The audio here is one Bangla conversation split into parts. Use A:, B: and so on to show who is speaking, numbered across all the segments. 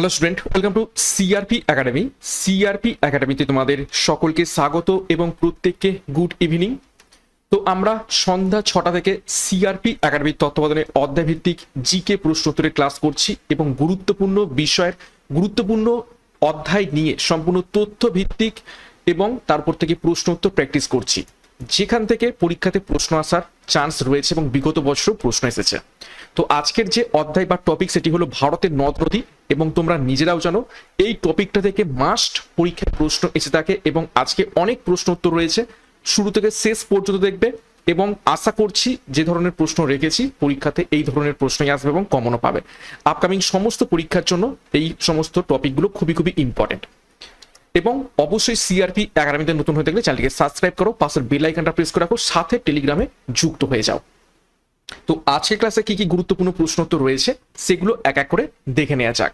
A: Hello student welcome to CRP academy CRP একাডেমিতে তোমাদের সকলকে স্বাগত এবং প্রত্যেককে গুড ইভিনিং তো আমরা সন্ধ্যা ছটা থেকে সিআরপি একাডেমির তত্ত্বাবধানে অধ্যায়ভিত্তিক জিকে প্রশ্নোত্তরের ক্লাস করছি এবং গুরুত্বপূর্ণ বিষয়ের গুরুত্বপূর্ণ অধ্যায় নিয়ে সম্পূর্ণ তথ্য ভিত্তিক এবং তারপর থেকে প্রশ্নোত্তর প্র্যাকটিস করছি। যেখান থেকে পরীক্ষাতে প্রশ্ন আসার চান্স রয়েছে এবং বিগত বছরও প্রশ্ন এসেছে। তো আজকের যে অধ্যায় বা টপিক সেটি হলো ভারতের নদ নদী এবং তোমরা নিজেরাও জানো, এই টপিকটা থেকে মাস্ট পরীক্ষায় প্রশ্ন এসে থাকে এবং আজকে অনেক প্রশ্ন উত্তর রয়েছে। শুরু থেকে শেষ পর্যন্ত দেখবে এবং আশা করছি যে ধরনের প্রশ্ন রেখেছি, পরীক্ষাতে এই ধরনের প্রশ্নই আসবে এবং কমনও পাবে। আপকামিং সমস্ত পরীক্ষার জন্য এই সমস্ত টপিকগুলো খুবই খুবই ইম্পর্টেন্ট এবং অবশ্যই সিআরপি একাডেমিতে নতুন হয়ে থাকলে চ্যানেলকে সাবস্ক্রাইব করো, পাশের বেল আইকনটা প্রেস করে রাখো, সাথে টেলিগ্রামে যুক্ত হয়ে যাও। তো আজকের ক্লাসে কি কি গুরুত্বপূর্ণ প্রশ্ন তো রয়েছে, সেগুলো এক এক করে দেখে নেওয়া যাক।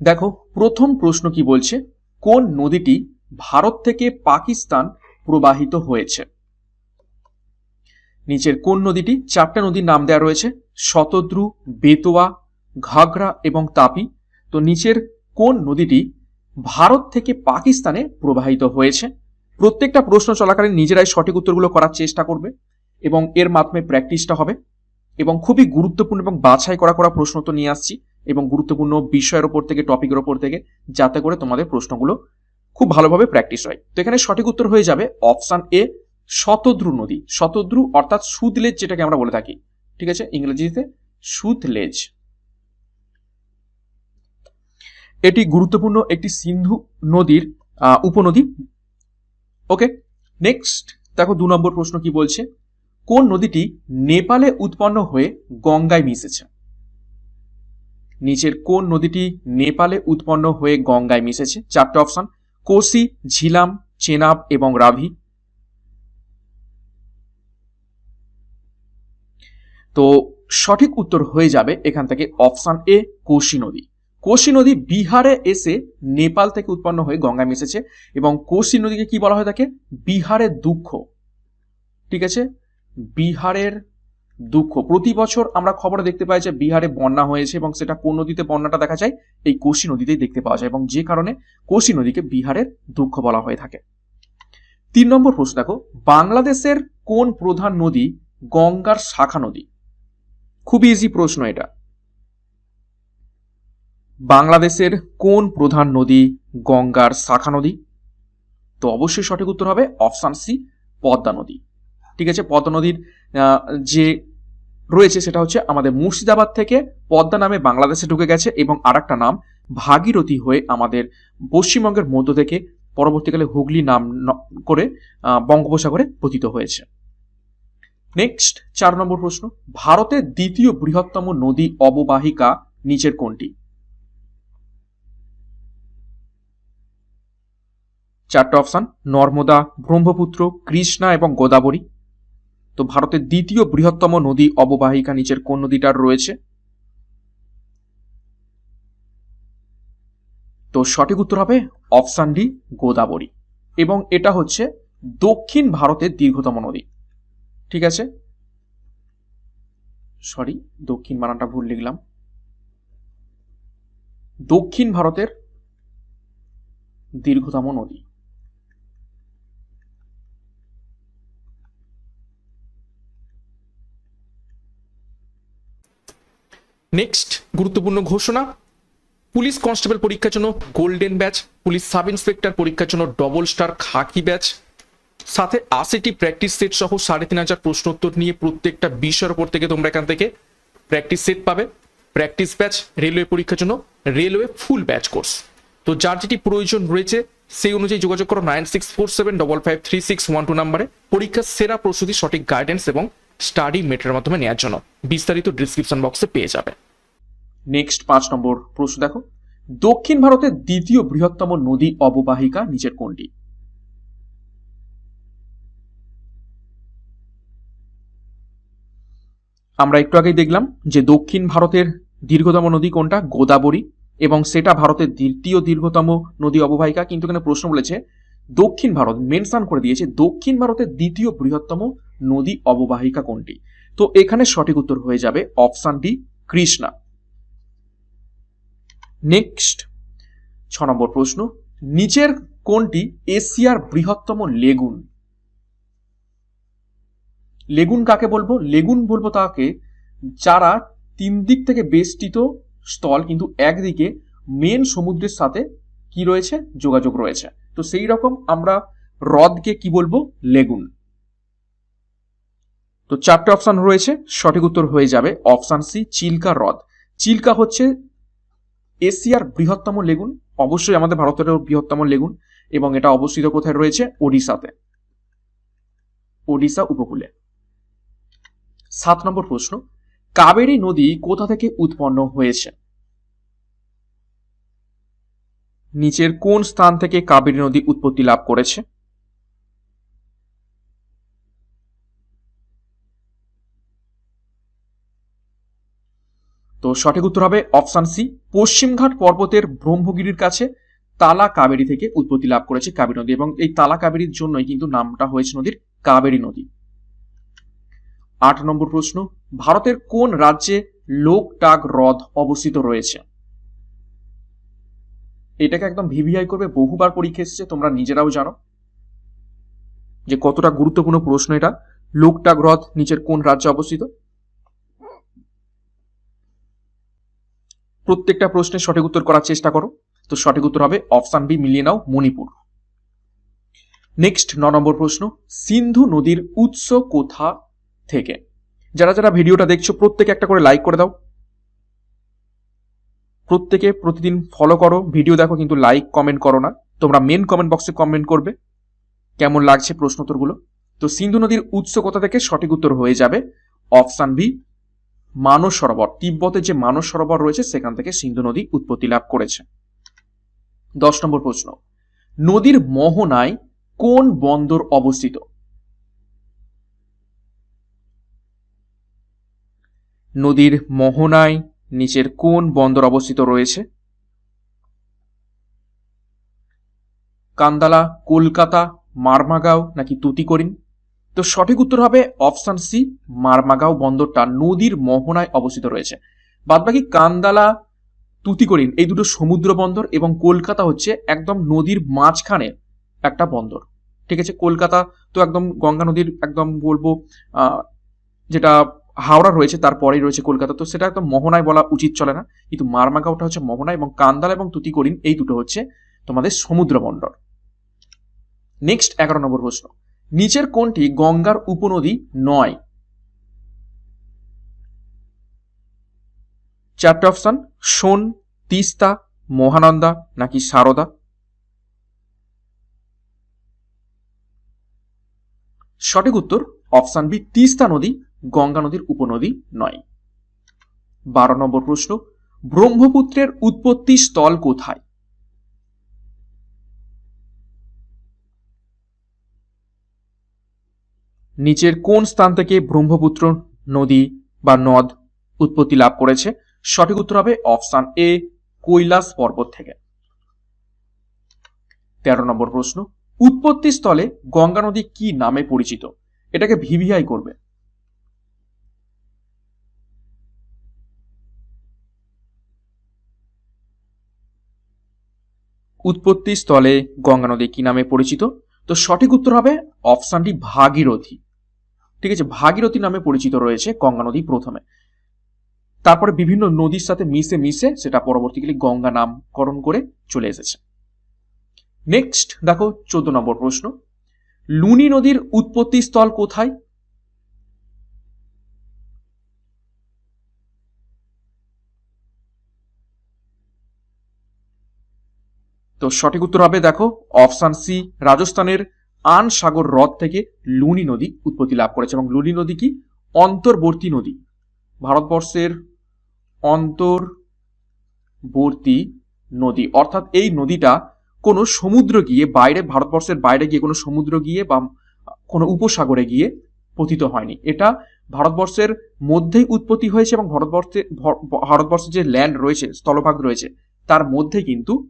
B: দেখো, প্রথম প্রশ্ন কি বলছে? কোন নদীটি ভারত থেকে পাকিস্তান প্রবাহিত হয়েছে? নিচের কোন নদীটি চারটা নদীর নাম দেওয়া রয়েছে? শতদ্রু, বেতোয়া ঘাগরা এবং তাপি। তো নিচের কোন নদীটি ভারত থেকে পাকিস্তানে প্রবাহিত হয়েছে। প্রত্যেকটা প্রশ্ন চলাকালীন নিজেরাই সঠিক উত্তরগুলো করার চেষ্টা করবে এবং এর মাধ্যমে প্র্যাকটিসটা হবে এবং খুবই গুরুত্বপূর্ণ এবং বাছাই করা করা প্রশ্ন তো নিয়ে আসছি এবং গুরুত্বপূর্ণ বিষয়ের ওপর থেকে, টপিকের ওপর থেকে যাতে করে তোমাদের প্রশ্নগুলো খুব ভালোভাবে প্র্যাকটিস হয়। তো এখানে সঠিক উত্তর হয়ে যাবে অপশান এ, শতদ্রু নদী। শতদ্রু অর্থাৎ সুদলেজ যেটাকে আমরা বলে থাকি, ঠিক আছে? ইংরেজিতে সুদলেজ। এটি গুরুত্বপূর্ণ একটি সিন্ধু নদীর উপনদী। ওকে, নেক্সট, দেখো দু নম্বর প্রশ্ন কি বলছে? কোন নদীটি নেপালে উৎপন্ন হয়ে গঙ্গায় মিশেছে? নিচের কোন নদীটি নেপালে উৎপন্ন হয়ে গঙ্গায় মিশেছে? চারটে অপশন, কোসি, ঝিলাম, চেনাব এবং রাভি। তো সঠিক উত্তর হয়ে যাবে এখান থেকে অপশন এ কোশি নদী। কোশি নদী বিহারে এসে নেপাল থেকে উৎপন্ন হয়ে গঙ্গায় মিশেছে এবং কোশি নদীকে কি বলা হয় থাকে বিহারের দুঃখ। ঠিক আছে? বিহারের দুঃখ। প্রতি বছর আমরা খবরে দেখতে পাই যে বিহারে বন্যা হয়েছে এবং সেটা কোন নদীতে বন্যাটা দেখা যায়? এই কোশি নদীতেই দেখতে পাওয়া যায় এবং যে কারণে কোশি নদীকে বিহারের দুঃখ বলা হয়ে থাকে। তিন নম্বর প্রশ্ন দেখো, বাংলাদেশের কোন প্রধান নদী গঙ্গার শাখা নদী? খুব ইজি প্রশ্ন এটা। বাংলাদেশের কোন প্রধান নদী গঙ্গার শাখা নদী? তো অবশ্যই সঠিক উত্তর হবে অপশান সি, পদ্মা নদী। ঠিক আছে? পদ্মা নদীর যে রয়েছে সেটা হচ্ছে আমাদের মুর্শিদাবাদ থেকে পদ্মা নামে বাংলাদেশে ঢুকে গেছে এবং আর নাম ভাগীরথী হয়ে আমাদের পশ্চিমবঙ্গের মধ্য থেকে পরবর্তীকালে হুগলি নাম করে বঙ্গোপসাগরে পতিত হয়েছে। নেক্সট, চার নম্বর প্রশ্ন। ভারতের দ্বিতীয় বৃহত্তম নদী অববাহিকা নিচের কোনটি? চারটা অপশান, নর্মদা, ব্রহ্মপুত্র, কৃষ্ণা এবং গোদাবরী। তো ভারতের দ্বিতীয় বৃহত্তম নদী অববাহিকা নিচের কোন নদীটার রয়েছে? তো সঠিক উত্তর হবে অপশান ডি, গোদাবরী। এবং এটা হচ্ছে দক্ষিণ ভারতের দীর্ঘতম নদী। ঠিক আছে? সরি দক্ষিণ বানানটা ভুল লিখলাম। দক্ষিণ ভারতের দীর্ঘতম নদী।
A: নেক্সট গুরুত্বপূর্ণ ঘোষণা। পুলিশ কনস্টেবল পরীক্ষার জন্য golden batch, police sub inspector পরীক্ষার জন্য ডবল স্টার খাকি ব্যাচ, সাথে আশিটি প্র্যাকটিস সেট সহ সাড়ে তিন হাজার প্রশ্ন উত্তর নিয়ে প্রত্যেকটা বিষয়ের উপর থেকে তোমরা এখান থেকে প্র্যাকটিস সেট পাবে। প্র্যাকটিস ব্যাচ, রেলওয়ে পরীক্ষার জন্য রেলওয়ে ফুল ব্যাচ কোর্স। তো যার যেটি প্রয়োজন রয়েছে, সেই অনুযায়ী যোগাযোগ করো nine six four seven double five three six one two নাম্বারে। পরীক্ষার সেরা প্রস্তুতি, সঠিক গাইডেন্স এবং স্টাডি মেটের মাধ্যমে নেওয়ার জন্য। বিস্তারিত ডিসক্রিপশন বক্সে পেয়ে যাবে।
B: নেক্সট পাঁচ নম্বর প্রশ্ন দেখো। দক্ষিণ ভারতের দ্বিতীয় বৃহত্তম নদী অববাহিকা নিচের কোনটি? আমরা একটু আগেই দেখলাম যে দক্ষিণ ভারতের দীর্ঘতম নদী কোনটা? গোদাবরী। এবং সেটা ভারতের দ্বিতীয় দীর্ঘতম নদী অববাহিকা। কিন্তু এখানে প্রশ্ন বলেছে, দক্ষিণ ভারত মেনশন করে দিয়েছে, দক্ষিণ ভারতের দ্বিতীয় বৃহত্তম নদী অববাহিকা কোনটি? তো এখানে সঠিক উত্তর হয়ে যাবে অপশান ডি, কৃষ্ণা। নেক্সট ছ নম্বর প্রশ্ন, নিচের কোনটি এশিয়ার বৃহত্তম লেগুন? লেগুন কাকে বলব? লেগুন বলব তাকে যারা তিন দিক থেকে বেষ্টিত স্থল, কিন্তু একদিকে মেন সমুদ্রের সাথে কি রয়েছে? যোগাযোগ রয়েছে। তো সেই রকম আমরা হ্রদকে কি বলব? লেগুন। তো চারটে অপশান রয়েছে, সঠিক উত্তর হয়ে যাবে অপশান সি, চিল্কা হ্রদ। চিল্কা হচ্ছে এশিয়ার বৃহত্তম লেগুন, অবশ্যই আমাদের ভারতের বৃহত্তম লেগুন, এবং এটা অবস্থিত কোথায় রয়েছে? ওডিশাতে। ওডিশা উপকূলে। সাত নম্বর প্রশ্ন, কাবেরী নদী কোথা থেকে উৎপন্ন হয়েছে? নিচের কোন স্থান থেকে কাবেরী নদী উৎপত্তি লাভ করেছে? সঠিক উত্তর হবে অপশন সি, পশ্চিমঘাট পর্বতের ব্রহ্মগিরির কাছে তালা কাবেরী থেকে উৎপত্তি লাভ করেছে কাবেরী নদী এবং এই তালা কাবেরীর জন্যই কিন্তু নামটা হয়েছে নদীর কাবেরী নদী। আট নম্বর প্রশ্ন, ভারতের কোন রাজ্যে লোকটাক হ্রদ অবস্থিত রয়েছে? এটাকে একদম ভিভিআই করবে, বহুবার পরীক্ষা এসেছে, তোমরা নিজেরাও জানো। যে কতটা গুরুত্বপূর্ণ প্রশ্ন এটা লোকটাক হ্রদ নিচের কোন রাজ্যে অবস্থিত? প্রত্যেকটা প্রশ্নের সঠিক উত্তর করার চেষ্টা করো। তো সঠিক উত্তর হবে অপশন বি, মিলিয়ে নাও মণিপুর। নেক্সট ন নম্বর প্রশ্ন, সিন্ধু নদীর উৎস কোথা থেকে? যারা যারা ভিডিওটা দেখছ, প্রত্যেকে একটা করে লাইক করে দাও। প্রত্যেকে প্রতিদিন ফলো করো। ভিডিও দেখো, কিন্তু লাইক কমেন্ট করো না। তোমরা মেন কমেন্ট বক্সে কমেন্ট করবে। কেমন লাগছে প্রশ্ন প্রশ্নোত্তরগুলো তো সিন্ধু নদীর উৎস কোথা থেকে সঠিক উত্তর হয়ে যাবে? অপশান বি মানস সরোবর, তিব্বতে যে মানস সরোবর রয়েছে, সেখান থেকে সিন্ধু নদী উৎপত্তি লাভ করেছে। দশ নম্বর প্রশ্ন, নদীর মোহনায় কোন বন্দর অবস্থিত? নদীর মোহনায় নিচের কোন বন্দর অবস্থিত রয়েছে? কান্দালা, কলকাতা, মারমাগাঁও নাকি তুতিকরিন? তো সঠিক উত্তর হবে অপশন সি, মারমাগাঁও বন্দরটা নদীর মোহনায় অবস্থিত রয়েছে। বাদবাকি কান্দালা, তুতিকরিন এই দুটো সমুদ্র বন্দর এবং কলকাতা হচ্ছে একদম নদীর মাঝখানে একটা বন্দর। ঠিক আছে? কলকাতা তো একদম গঙ্গা নদীর একদম বলব যেটা হাওড়া রয়েছে, তারপরেই রয়েছে কলকাতা। তো সেটা একদম মোহনায় বলা উচিত চলে না। কিন্তু মারমাগাঁওটা হচ্ছে মোহনা এবং কান্দালা এবং তুতিকরিন এই দুটো হচ্ছে তোমাদের সমুদ্র বন্দর। নেক্সট এগারো নম্বর প্রশ্ন। নিচের কোনটি গঙ্গার উপনদী নয়। চারটে অপশন সোন তিস্তা মহানন্দা নাকি সারদা সঠিক উত্তর অপশন বি, তিস্তা নদী, গঙ্গা নদীর উপনদী নয়। বারো নম্বর প্রশ্ন, ব্রহ্মপুত্রের উৎপত্তি স্থল কোথায়? নিচের কোন স্থান থেকে ব্রহ্মপুত্র নদী বা নদ উৎপত্তি লাভ করেছে? সঠিক উত্তর হবে অপশান এ, কৈলাস পর্বত থেকে। তেরো নম্বর প্রশ্ন, উৎপত্তি স্থলে গঙ্গা নদী কি নামে পরিচিত? এটাকে ভিভিআই করবে। উৎপত্তি স্থলে গঙ্গা নদী কি নামে পরিচিত? তো সঠিক উত্তর হবে অপশানটি ভাগীরথী। ঠিক আছে, ভাগীরথী নামে পরিচিত রয়েছে গঙ্গা নদী প্রথমে। তারপরে বিভিন্ন নদীর সাথে মিশে মিশে সেটা পরবর্তীকালে গঙ্গা নামকরণ করে চলে এসেছে। নেক্সট দেখো চোদ্দ নম্বর প্রশ্ন। লুনি নদীর উৎপত্তি স্থল কোথায়? তো সঠিক উত্তর হবে দেখো, অপশন সি, রাজস্থানের আন সাগর হ্রদ থেকে লুনি নদী উৎপত্তি লাভ করেছে এবং লুনি নদী কি? অন্তর্বর্তী নদী। ভারতবর্ষের অন্তর্বর্তী নদী। অর্থাৎ এই নদীটা কোনো সমুদ্র গিয়ে বাইরে, ভারতবর্ষের বাইরে গিয়ে কোনো সমুদ্র গিয়ে বা কোনো উপসাগরে গিয়ে পতিত হয়নি। এটা ভারতবর্ষের মধ্যেই উৎপত্তি হয়েছে এবং ভারতবর্ষে ভারতবর্ষের যে ল্যান্ড রয়েছে, স্থলভাগ রয়েছে, তার মধ্যে কিন্তু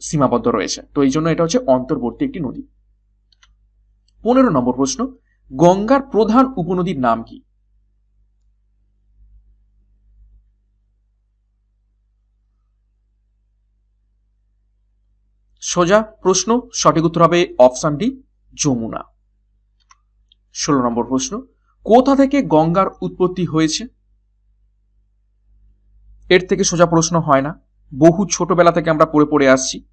B: সীমাবদ্ধ রয়েছে। তো এই জন্য এটা হচ্ছে অন্তর্বর্তী একটি নদী। পনেরো নম্বর প্রশ্ন, গঙ্গার প্রধান উপনদীর নাম কি? সোজা প্রশ্ন, সঠিক উত্তর হবে অপশান ডি, যমুনা। ষোলো নম্বর প্রশ্ন, কোথা থেকে গঙ্গার উৎপত্তি হয়েছে? এর থেকে সোজা প্রশ্ন হয় না। বহু ছোটবেলা থেকে আমরা পড়ে পড়ে আসছি।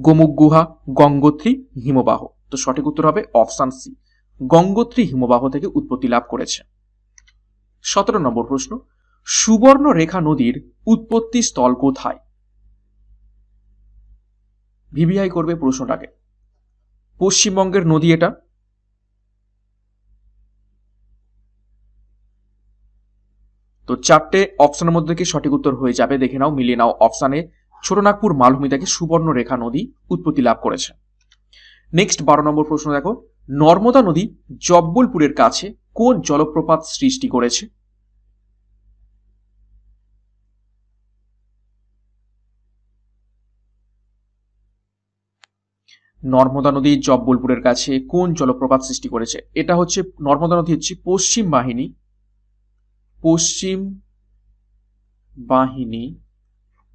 B: গোমুখ গুহা, গঙ্গোত্রী, হিমবাহ। তো সঠিক উত্তর হবে অপশন সি। গঙ্গোত্রী, হিমবাহ থেকে উৎপত্তি লাভ করেছে। সতেরো নম্বর প্রশ্ন সুবর্ণ রেখা নদীর উৎপত্তি স্থল কোথায়? ভিভিআই করবে প্রশ্নটাকে। পশ্চিমবঙ্গের নদী এটা। তো চারটে অপশনের মধ্যে থেকে সঠিক উত্তর হয়ে যাবে। দেখে নাও, মিলিয়ে নাও অপশানে ছোটনাগপুর মালভূমি থেকে সুবর্ণ রেখা নদী উৎপত্তি লাভ করেছে। নেক্সট বারো নম্বর প্রশ্ন দেখো। নর্মদা নদী জব্বলপুরের কাছে কোন জলপ্রপাত সৃষ্টি করেছে? নর্মদা নদী জব্বলপুরের কাছে কোন জলপ্রপাত সৃষ্টি করেছে? এটা হচ্ছে, নর্মদা নদী হচ্ছে পশ্চিম বাহিনী পশ্চিম বাহিনী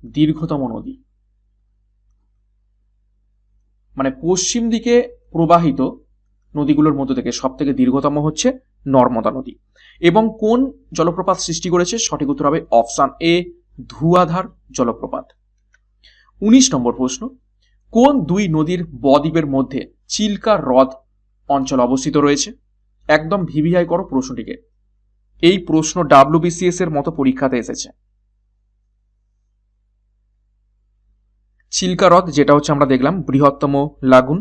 B: দীর্ঘতম নদী। মানে পশ্চিম দিকে প্রবাহিত নদীগুলোর মধ্যে থেকে সব থেকে দীর্ঘতম হচ্ছে নর্মদা নদী এবং কোন জলপ্রপাত সৃষ্টি করেছে? সঠিক উত্তর হবে অপশান এ, ধুয়াধার জলপ্রপাত। উনিশ নম্বর প্রশ্ন, কোন দুই নদীর বদ্বীপের মধ্যে চিল্কা হ্রদ অঞ্চল অবস্থিত রয়েছে? একদম ভিভিআই করো প্রশ্নটিকে। এই প্রশ্ন ডাব্লিউবিসিএস এর মতো পরীক্ষাতে এসেছে। চিল্কা হ্রদ, যেটা হচ্ছে আমরা দেখলাম, বৃহত্তম লাগুন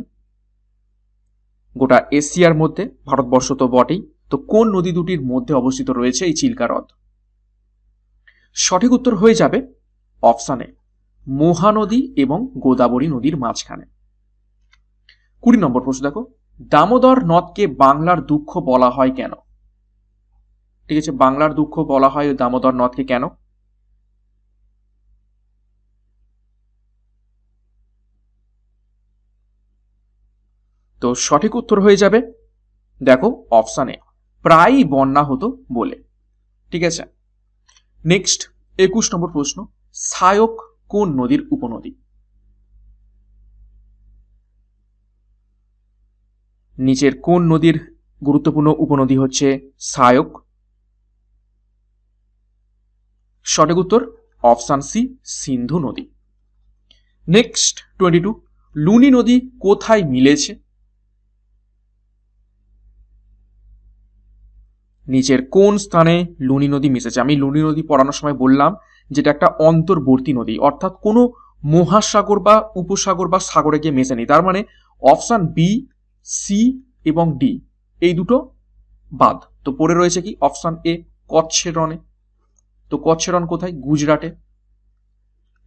B: গোটা এশিয়ার মধ্যে, ভারতবর্ষ তো বটেই। তো কোন নদী দুটির মধ্যে অবস্থিত রয়েছে এই চিল্কা হ্রদ? সঠিক উত্তর হয়ে যাবে অপশানে মহানদী এবং গোদাবরী নদীর মাঝখানে। কুড়ি নম্বর প্রশ্ন দেখো, দামোদর নদকে বাংলার দুঃখ বলা হয় কেন? ঠিক আছে, বাংলার দুঃখ বলা হয় দামোদর নদকে কেন? তো সঠিক উত্তর হয়ে যাবে, দেখো অপশানে প্রায়ই বন্যা হতো বলে। ঠিক আছে নেক্সট একুশ নম্বর প্রশ্ন, সায়ক কোন নদীর উপনদী? নিচের কোন নদীর গুরুত্বপূর্ণ উপনদী হচ্ছে সায়ক? সঠিক উত্তর, অপশান সি, সিন্ধু নদী। নেক্সট টোয়েন্টি টু লুনি নদী কোথায় মিলেছে? নিচের কোন স্থানে লুনি নদী মিশেছে? আমি লুনি নদী পড়ানোর সময় বললাম যেটা একটা অন্তর্বর্তী নদী, অর্থাৎ কোনো মহাসাগর বা উপসাগর বা সাগরে গিয়ে মেশেনি। তার মানে অপশান বি সি এবং ডি এই দুটো বাদ। তো পড়ে রয়েছে কি? অপশান এ কচ্ছের রনে তো কচ্ছের রন কোথায়? গুজরাটে।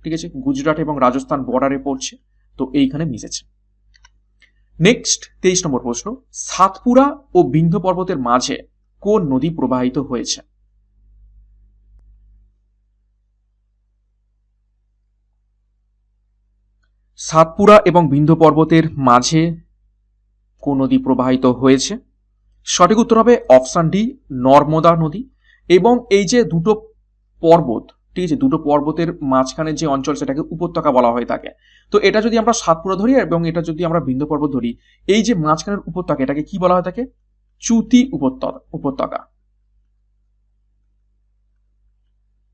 B: ঠিক আছে? গুজরাট এবং রাজস্থান বর্ডারে পড়ছে, তো এইখানে মিশেছে। নেক্সট তেইশ নম্বর প্রশ্ন, সাতপুরা ও বিন্ধ্য পর্বতের মাঝে কোন নদী প্রবাহিত হয়েছে? সাতপুরা এবং বিন্ধ্য পর্বতের মাঝে কোন নদী প্রবাহিত হয়েছে? সঠিক উত্তর হবে অপশান ডি, নর্মদা নদী। এবং এই যে দুটো পর্বত, ঠিক আছে? দুটো পর্বতের মাঝখানে যে অঞ্চল সেটাকে উপত্যকা বলা হয়ে থাকে তো এটা যদি আমরা সাতপুরা ধরি এবং এটা যদি আমরা বিন্ধ্য পর্বত ধরি, এই যে মাঝখানের উপত্যকা, এটাকে কি বলা হয়ে থাকে চ্যুতি উপত্যকা উপত্যকা।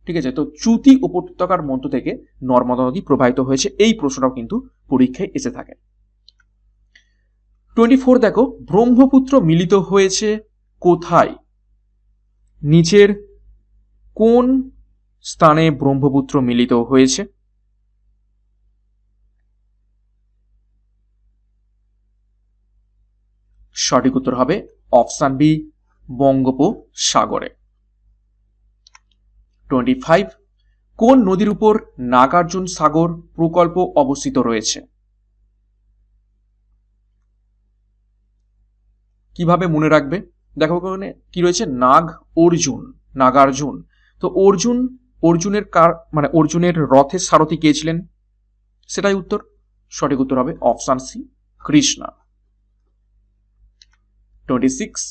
B: ঠিক আছে? তো চ্যুতি উপত্যকার মধ্য থেকে নর্মদা নদী প্রবাহিত হয়েছে। এই প্রশ্নটাও কিন্তু পরীক্ষায় এসে থাকে। টোয়েন্টি ফোর, দেখো, ব্রহ্মপুত্র মিলিত হয়েছে কোথায়? নিচের কোন স্থানে ব্রহ্মপুত্র মিলিত হয়েছে? সঠিক উত্তর হবে অপশান বি, বঙ্গোপসাগরে। টোয়েন্টি ফাইভ, কোন নদীর উপর নাগার্জুন সাগর প্রকল্প অবস্থিত রয়েছে? কীভাবে মনে রাখবে? দেখো কি রয়েছে? নাগ অর্জুন, নাগার্জুন। তো অর্জুন, অর্জুনের কার মানে অর্জুনের রথের সারথি কে ছিলেন? সেটাই উত্তর। সঠিক উত্তর হবে option C Krishna. Twenty six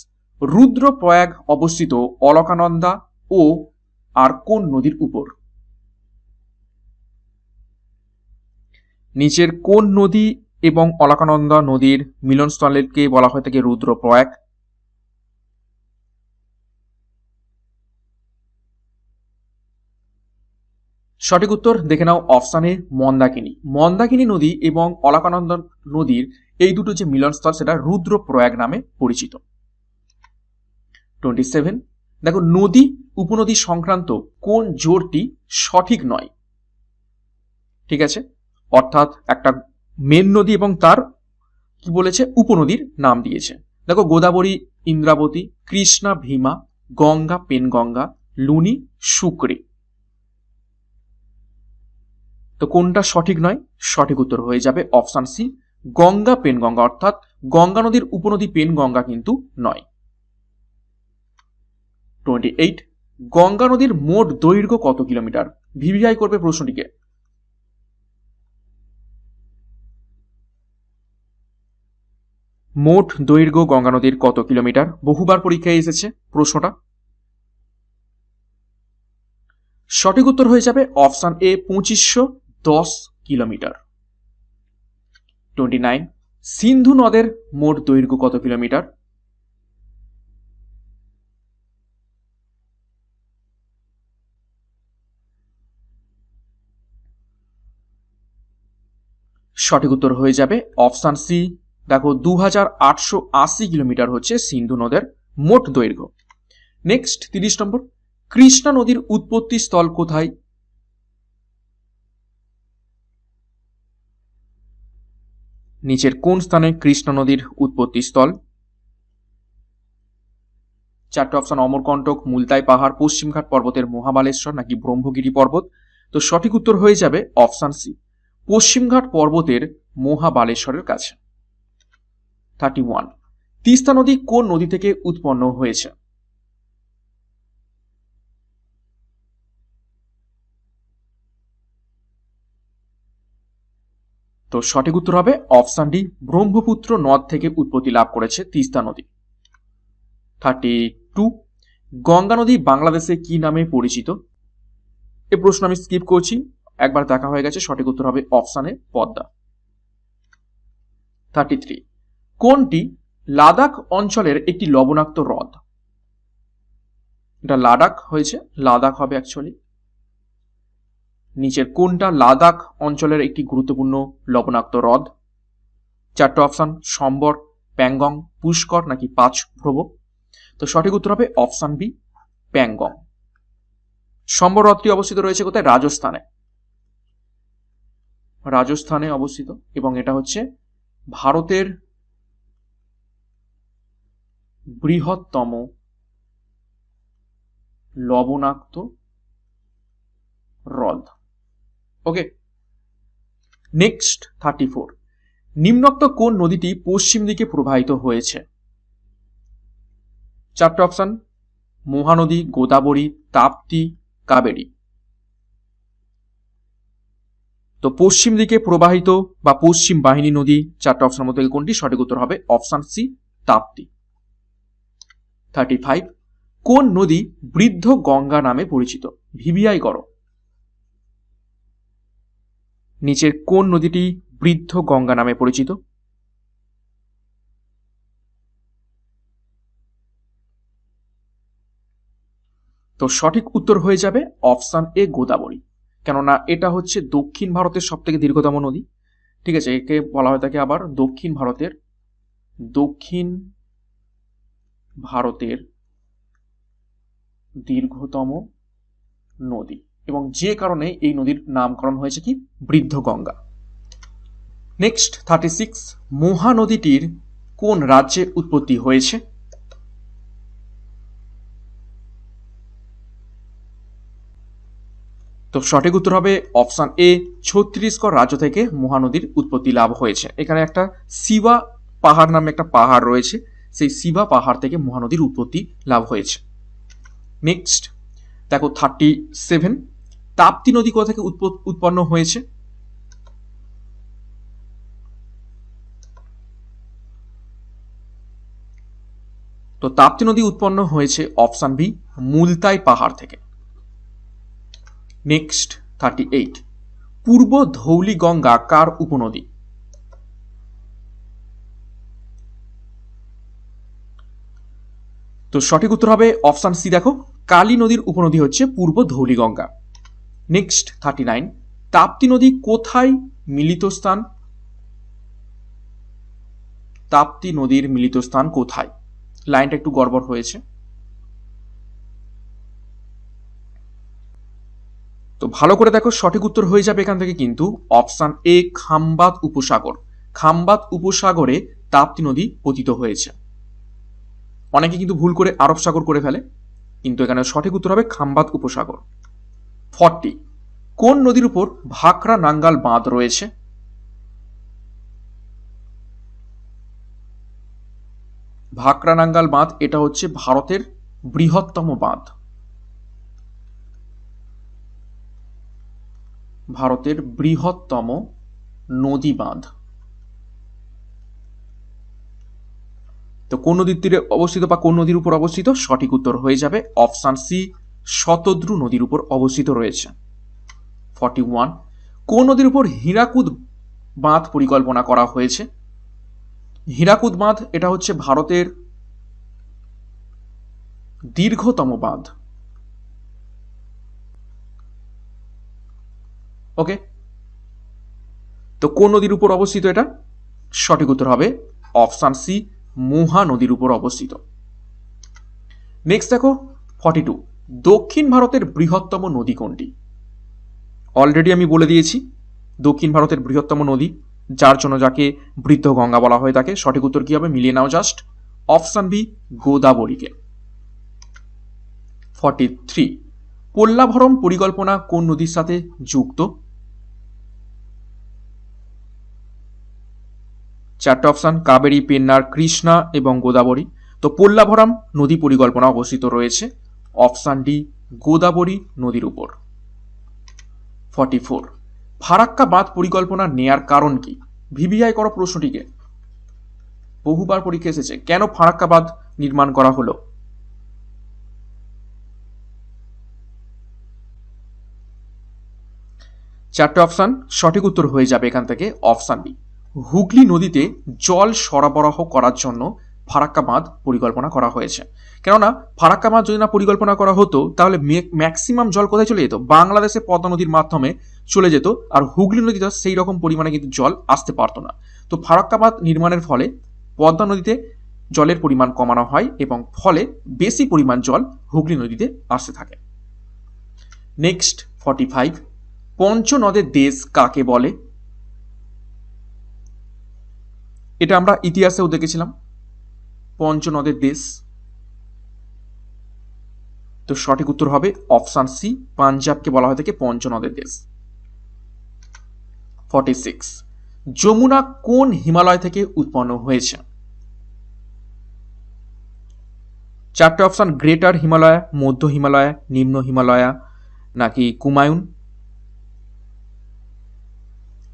B: Rudraprayag অবস্থিত অলকানন্দা ও আর কোন নদীর উপর? নিচের কোন নদী এবং অলকানন্দা নদীর মিলনস্থলকে বলা হয়ে থাকে রুদ্রপ্রয়াগ? সঠিক উত্তর দেখে নাও অপশানে মন্দাকিনী। মন্দাকিনী নদী এবং অলকানন্দা নদীর এই দুটো যে মিলনস্থল সেটা রুদ্রপ্রয়াগ নামে পরিচিত। টোয়েন্টি সেভেন দেখো নদী উপনদী সংক্রান্ত কোন জোরটি সঠিক নয়। ঠিক আছে? অর্থাৎ একটা মেন নদী এবং তার কি বলেছে? উপনদীর নাম দিয়েছে। দেখো গোদাবরী, ইন্দ্রাবতী, কৃষ্ণা, ভীমা, গঙ্গা, পেনগঙ্গা, লুনি, শুক্রে। তো কোনটা সঠিক নয়? সঠিক উত্তর হয়ে যাবে অপশান সি, গঙ্গা পেনগঙ্গা অর্থাৎ গঙ্গা নদীর উপনদী পেনগঙ্গা কিন্তু নয়। টোয়েন্টি এইট গঙ্গা নদীর মোট দৈর্ঘ্য কত কিলোমিটার? ভিভিআই করবে প্রশ্নটিকে। মোট দৈর্ঘ্য গঙ্গা নদীর কত কিলোমিটার? বহুবার পরীক্ষায় এসেছে প্রশ্নটা। সঠিক উত্তর হয়ে যাবে অপশান এ, পঁচিশশো দশ কিলোমিটার। টোয়েন্টি নাইন সিন্ধু নদের মোট দৈর্ঘ্য কত কিলোমিটার? সঠিক উত্তর হয়ে যাবে অপশান সি। দেখো দু হাজার আটশো আশি কিলোমিটার হচ্ছে সিন্ধু নদের মোট দৈর্ঘ্য। নেক্সট, তিরিশ নম্বর, কৃষ্ণা নদীর উৎপত্তি স্থল কোথায়? নিচের কোন স্থানে কৃষ্ণা নদীর উৎপত্তি স্থল চারটে অপশন, অমরকণ্টক, মুলতাই পাহাড়, পশ্চিমঘাট পর্বতের মহাবালেশ্বর নাকি ব্রহ্মগিরি পর্বত? তো সঠিক উত্তর হয়ে যাবে অপশান সি, পশ্চিমঘাট পর্বতের মহাবালেশ্বরের কাছে। থার্টি ওয়ান, তিস্তা নদী কোন নদী থেকে উৎপন্ন হয়েছে? তো সঠিক উত্তর হবে অপশান ডি, ব্রহ্মপুত্র নদ থেকে উৎপত্তি লাভ করেছে তিস্তা নদী। থার্টি টু, গঙ্গা নদী বাংলাদেশে কি নামে পরিচিত? এ প্রশ্ন আমি স্কিপ করছি, একবার দেখা হয়ে গেছে, সঠিক উত্তর হবে অপশানে পদ্মা। থার্টি থ্রি, কোনটি লাদাখ অঞ্চলের একটি লবণাক্ত হ্রদ? এটা লাদাখ হয়েছে, লাদাখ হবে অ্যাকচুয়ালি নিচের কোনটা লাদাখ অঞ্চলের একটি গুরুত্বপূর্ণ লবণাক্ত হ্রদ? চারটে অপশান সম্বর, প্যাংগং, পুষ্কর নাকি পাঁচ ভ্রব তো সঠিক উত্তর হবে অপশান বি প্যাংগং। সম্বর হ্রদটি অবস্থিত রয়েছে কোথায়? রাজস্থানে। রাজস্থানে অবস্থিত এবং এটা হচ্ছে ভারতের বৃহত্তম লবণাক্ত হ্রদ। ওকে নেক্সট থার্টি ফোর নিম্নোক্ত কোন নদীটি পশ্চিম দিকে প্রবাহিত হয়েছে? চারটে অপশন মহানদী, গোদাবরী, তাপ্তি, কাবেরী। তো পশ্চিম দিকে প্রবাহিত বা পশ্চিম বাহিনী নদী চারটে অপশনের মধ্যে কোনটি? সঠিক উত্তর হবে option C Tapti. Thirty five কোন নদী বৃদ্ধ গঙ্গা নামে পরিচিত? ভিভিআই করো। নিচের কোন নদীটি বৃদ্ধ গঙ্গা নামে পরিচিত? তো সঠিক উত্তর হয়ে যাবে অপশান এ, গোদাবরী। কেননা এটা হচ্ছে দক্ষিণ ভারতের সব থেকে দীর্ঘতম নদী। ঠিক আছে, একে বলা হয়ে থাকে আবার দক্ষিণ ভারতের দক্ষিণ ভারতের দীর্ঘতম নদী। এবং যে কারণে এই নদীর নামকরণ হয়েছে কি? Vriddha Ganga. Next thirty six মহানদীটির কোন রাজ্যে উৎপত্তি হয়েছে? তো সঠিক উত্তর হবে অপশন এ, ছত্তিশগড় রাজ্য থেকে মহানদীর উৎপত্তি লাভ হয়েছে। এখানে একটা শিবা পাহাড় নামে একটা পাহাড় রয়েছে। সেই শিবা পাহাড় থেকে মহানদীর উৎপত্তি লাভ হয়েছে। নেক্সট দেখো থার্টি সেভেন তাপ্তি নদী কোথা থেকে উৎপন্ন হয়েছে? তো তাপ্তি নদী উৎপন্ন হয়েছে অপশন বি, মুলতাই পাহাড় থেকে। Next, thirty eight. পূর্ব ধৌলি গঙ্গা কার উপনদী? তো সঠিক উত্তর হবে অপশান সি, দেখো, কালী নদীর উপনদী হচ্ছে পূর্ব Dhauliganga. Next thirty nine Tapti নদী কোথায় মিলিত স্থান? তাপ্তি নদীর মিলিত স্থান কোথায়? লাইনটা একটু গড়বড় হয়েছে। তো ভালো করে দেখো, সঠিক উত্তর হয়ে যাবে এখান থেকে কিন্তু অপশান এ, খাম্বাত উপসাগর। খাম্বাত উপসাগরে তাপ্তি নদী পতিত হয়েছে। অনেকে কিন্তু ভুল করে আরব সাগর করে ফেলে, কিন্তু এখানে সঠিক উত্তর হবে খাম্বাত উপসাগর। ফর্টি। কোন নদীর উপর ভাকরা নাঙ্গাল বাঁধ রয়েছে? ভাকরা নাঙ্গাল বাঁধ, এটা হচ্ছে ভারতের বৃহত্তম বাঁধ। ভারতের বৃহত্তম নদী বাঁধ। তো কোন নদীর তীরে অবস্থিত বা কোন নদীর উপর অবস্থিত? সঠিক উত্তর হয়ে যাবে অপশান সি শতদ্রু নদীর উপর অবস্থিত রয়েছে। ফর্টি ওয়ান, কোন নদীর উপর হীরাকুদ বাঁধ পরিকল্পনা করা হয়েছে? হীরাকুদ বাঁধ, এটা হচ্ছে ভারতের দীর্ঘতম বাঁধ। ওকে? তো কোন নদীর উপর অবস্থিত এটা? সঠিক উত্তর হবে অপশান সি, মুহা নদীর উপর অবস্থিত। নেক্সট দেখো ফর্টি টু দক্ষিণ ভারতের বৃহত্তম নদী কোনটি? অলরেডি আমি বলে দিয়েছি, দক্ষিণ ভারতের বৃহত্তম নদী, যার জন্য যাকে বৃদ্ধ গঙ্গা বলা হয়ে থাকে সঠিক উত্তর কি হবে? মিলিয়ে নাও জাস্ট অপশান বি গোদাবরীকে। ফর্টি থ্রি পোল্লাভরম পরিকল্পনা কোন নদীর সাথে যুক্ত? চারটে অপশান কাবেরী, পেন্নার, কৃষ্ণা এবং গোদাবরী। তো পোল্লাভরম নদী পরিকল্পনা অবস্থিত রয়েছে। অপশান ডি, গোদাবরী নদীর উপর। ফর্টি ফোর, ফারাক্কা বাঁধ পরিকল্পনা নেয়ার কারণ কি? ভিভিআই করো প্রশ্নটিকে। বহুবার পরীক্ষা এসেছে, কেন ফারাক্কা বাঁধ নির্মাণ করা হলো? চারটে অপশান, সঠিক উত্তর হয়ে যাবে এখান থেকে। অপশান বি, হুগলি নদীতে জল সরবরাহ করার জন্য ফারাক্কা বাঁধ পরিকল্পনা করা হয়েছে। কেননা ফারাক্কা বাঁধ যদি না পরিকল্পনা করা হতো, তাহলে ম্যাক্সিমাম জল কোথায় চলে যেত? বাংলাদেশে পদ্মা নদীর মাধ্যমে চলে যেত, আর হুগলি নদীতে সেই রকম পরিমাণে কিন্তু জল আসতে পারতো না। তো ফারাক্কা বাঁধ নির্মাণের ফলে পদ্মা নদীতে জলের পরিমাণ কমানো হয় এবং ফলে বেশি পরিমাণ জল হুগলি নদীতে আসতে থাকে। নেক্সট, ফর্টি ফাইভ, পঞ্চনদের দেশ কাকে বলে? এটা আমরা ইতিহাসেও দেখেছিলাম। পঞ্চনদের দেশ। তো সঠিক উত্তর হবে অপশান সি, পাঞ্জাবকে বলা হয় থাকে পঞ্চনদের দেশ। ফর্টি সিক্স, যমুনা কোন হিমালয় থেকে উৎপন্ন হয়েছে? চারটে অপশান, গ্রেটার হিমালয়া, মধ্য হিমালয়া, নিম্ন হিমালয়া, নাকি কুমায়ুন?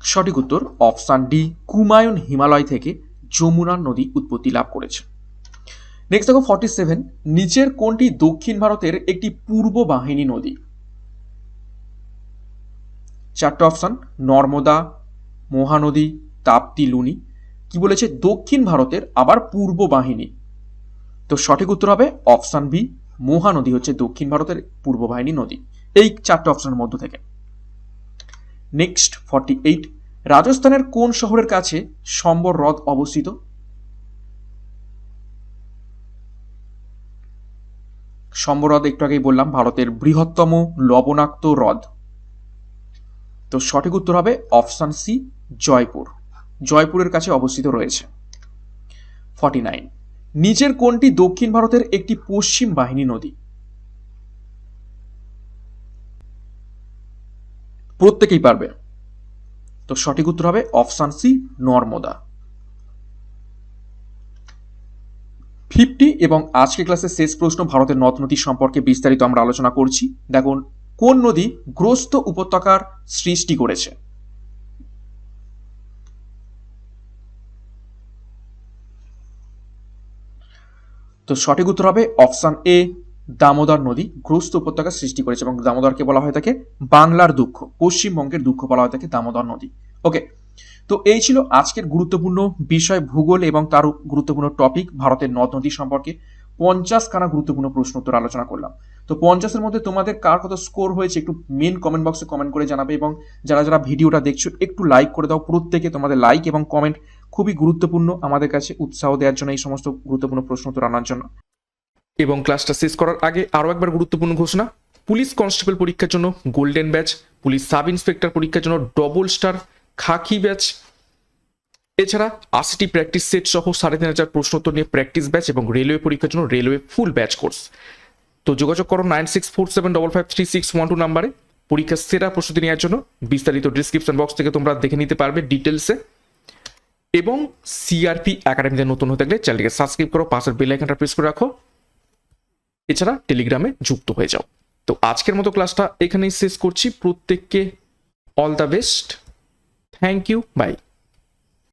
B: সঠিক উত্তর অপশান ডি, কুমায়ুন হিমালয় থেকে যমুনা নদী উৎপত্তি লাভ করেছে। নেক্সট দেখো ফর্টি সেভেন নিচের কোনটি দক্ষিণ ভারতের একটি পূর্ব বাহিনী নদী? চারটে অপশান নর্মদা, মহানদী, তাপ্তি, লুনি। কি বলেছে? দক্ষিণ ভারতের, আবার পূর্ব বাহিনী তো সঠিক উত্তর হবে অপশান বি মহানদী হচ্ছে দক্ষিণ ভারতের পূর্ব বাহিনী নদী। এই চারটে অপশানের মধ্য থেকে। নেক্সট ফর্টি এইট রাজস্থানের কোন শহরের কাছে সম্বর হ্রদ অবস্থিত? সম্বর হ্রদ একটু আগেই বললাম, ভারতের বৃহত্তম লবণাক্ত হ্রদ। তো সঠিক উত্তর হবে অপশান সি, জয়পুর। জয়পুরের কাছে অবস্থিত রয়েছে। Forty nine. নিচের কোনটি দক্ষিণ ভারতের একটি পশ্চিম বাহিনী নদী? প্রত্যেকেই পারবে। তো সঠিক উত্তর হবে অপশান সি, নর্মদা। ফিফটি এবং আজকে ক্লাসের শেষ প্রশ্ন ভারতের নদ নদী সম্পর্কে বিস্তারিত আমরা আলোচনা করছি। দেখুন, কোন নদী গ্রস্ত উপত্যকার সৃষ্টি করেছে? তো সঠিক উত্তর হবে অপশান এ, দামোদর নদী গ্রস্ত উপত্যকা সৃষ্টি করেছে এবং দামোদরকে বলা হয় থাকে বাংলার দুঃখ, পশ্চিমবঙ্গের দুঃখ বলা হয় থাকে দামোদর নদী। ওকে তো এই ছিল আজকের গুরুত্বপূর্ণ বিষয় ভূগোল এবং তার গুরুত্বপূর্ণ টপিক ভারতের নদ নদী সম্পর্কে। পঞ্চাশ খানা গুরুত্বপূর্ণ প্রশ্ন উত্তর আলোচনা করলাম। তো পঞ্চাশের মধ্যে তোমাদের কার কত স্কোর হয়েছে একটু মেন কমেন্ট বক্সে কমেন্ট করে জানাবে এবং যারা যারা ভিডিওটা দেখছ একটু লাইক করে দাও। প্রত্যেকে তোমাদের লাইক এবং কমেন্ট খুবই গুরুত্বপূর্ণ। আমাদের কাছে উৎসাহ দেওয়ার জন্য এই সমস্ত গুরুত্বপূর্ণ প্রশ্ন উত্তর আনার জন্য।
A: এবং ক্লাসটা শেষ করার আগে আরও একবার গুরুত্বপূর্ণ ঘোষণা। পুলিশ কনস্টেবল পরীক্ষার জন্য golden batch police sub inspector পরীক্ষার জন্য ডবল স্টার খাকি ব্যাচ এছাড়া আশিটি প্র্যাকটিস সেট সহ সাড়ে তিন হাজার প্রশ্নোত্তর নিয়ে প্র্যাকটিস ব্যাচ এবং রেলওয়ে পরীক্ষার জন্য রেলওয়ে ফুল ব্যাচ কোর্স তো যোগাযোগ করো nine six four seven double five three six one two নাম্বারে পরীক্ষার সেরা প্রস্তুতি নেওয়ার জন্য বিস্তারিত ডিসক্রিপশন বক্স থেকে তোমরা দেখে নিতে পারবে ডিটেলসে এবং সিআরপি একাডেমিতে নতুন হতে গেলে চ্যানেলটিকে সাবস্ক্রাইব করো, পাশের বেল আইকনটা প্রেস করে রাখো। এছাড়া টেলিগ্রামে যুক্ত হয়ে যাও। তো আজকের মতো ক্লাসটা এখানেই শেষ করছি। প্রত্যেককে all the best thank you by